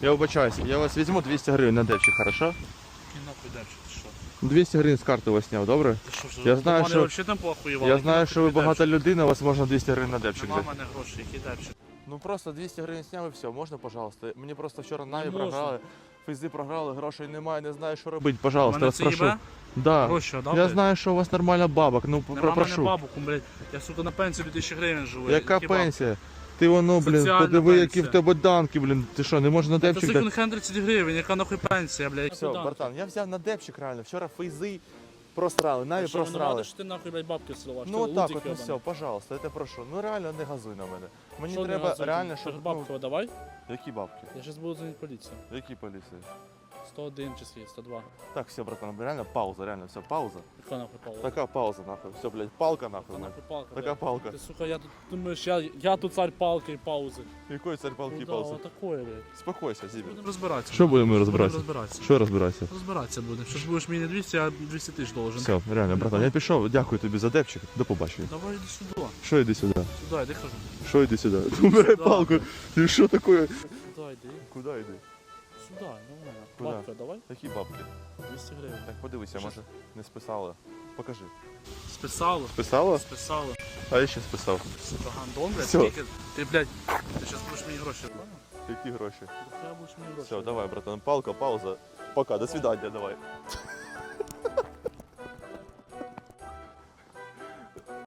Я вибачаюся, я вас візьму 200 гривень на депчик, хорошо? І нахуй дальше, ти що? 200 гривень з карти вас зняв, добре? Ти що вже? Я знаю, мене що- там. Я знаю, що ви багата депчик? людина, у вас можна 200 гривень на депчик Нема в взяти. мене грошей, які депчик. Ну просто 200 гривень зняв і все, можна, пожалуйста? Мені просто вчора Не наві можна. програли, фейзи програли, грошей немає, не знаю, що робити. Пожалуйста, мене вас це прошу. їбе? Да. Гроші, да, Я блядь? знаю, що у вас нормальна бабок, ну Нема про- в мене прошу. бабок, блядь. Я, сука, на пенсію 2000 гривень живу. Яка Які бабки? пенсія? Ти воно, блін, Соціальна подиви, які в тебе данки, блін. Ти що, не можеш на депчик дати? секонд-хенд 30 гривень, яка нахуй пенсія, блядь. Все, братан, я взяв на депчик реально. Вчора фейзи просрали, наві Що, просрали. що ти нахуй, блядь, бабки силуваш? Ну так от, ну все, пожалуйста, я тебе прошу. Ну реально не газуй на мене. Мені треба реально, щоб. Ну, Бабки давай. які бабки? Я зараз буду дзвонити поліцію. Які поліції? 101 чи скільки, 102. Так, все, братан, реально пауза, реально, все, пауза. Яка нахуй палка? Така пауза, нахуй. Все, блядь, палка нахуй. Блядь. нахуй палка? Така блядь? палка. Ти, сука, я тут думаєш, я, я тут царь палки і паузи. Якої царь палки Ну, да, паузи? отакої, блядь. Спокойся, Зібі. Будемо розбиратися. Що будемо Будемо розбиратися? розбиратися. Що розбиратися? Розбиратися будемо. Що ж будеш мені не 200, а 200 тисяч должен. Все, реально, братан, я пішов, дякую тобі за депчик. До побачення. Давай іди сюди. Що йди сюди? Сюди, йди кажу. Що йди сюди? Убирай палку. Ти що таке? Сюди йди. Куди йди? Сюди, нормально. Куда? Бабка, давай. Які бабки? 200 гривень. Так подивися, Що? може не списали. Покажи. Списало. Списала? Списало. А я ще списав. Гандон, блядь. Всё. Скільки? Ти, блядь, ти зараз будеш мені гроші. Які гроші? Ти будеш мені гроші. Все, давай, братан, палка, пауза. Пока, до свидання, давай.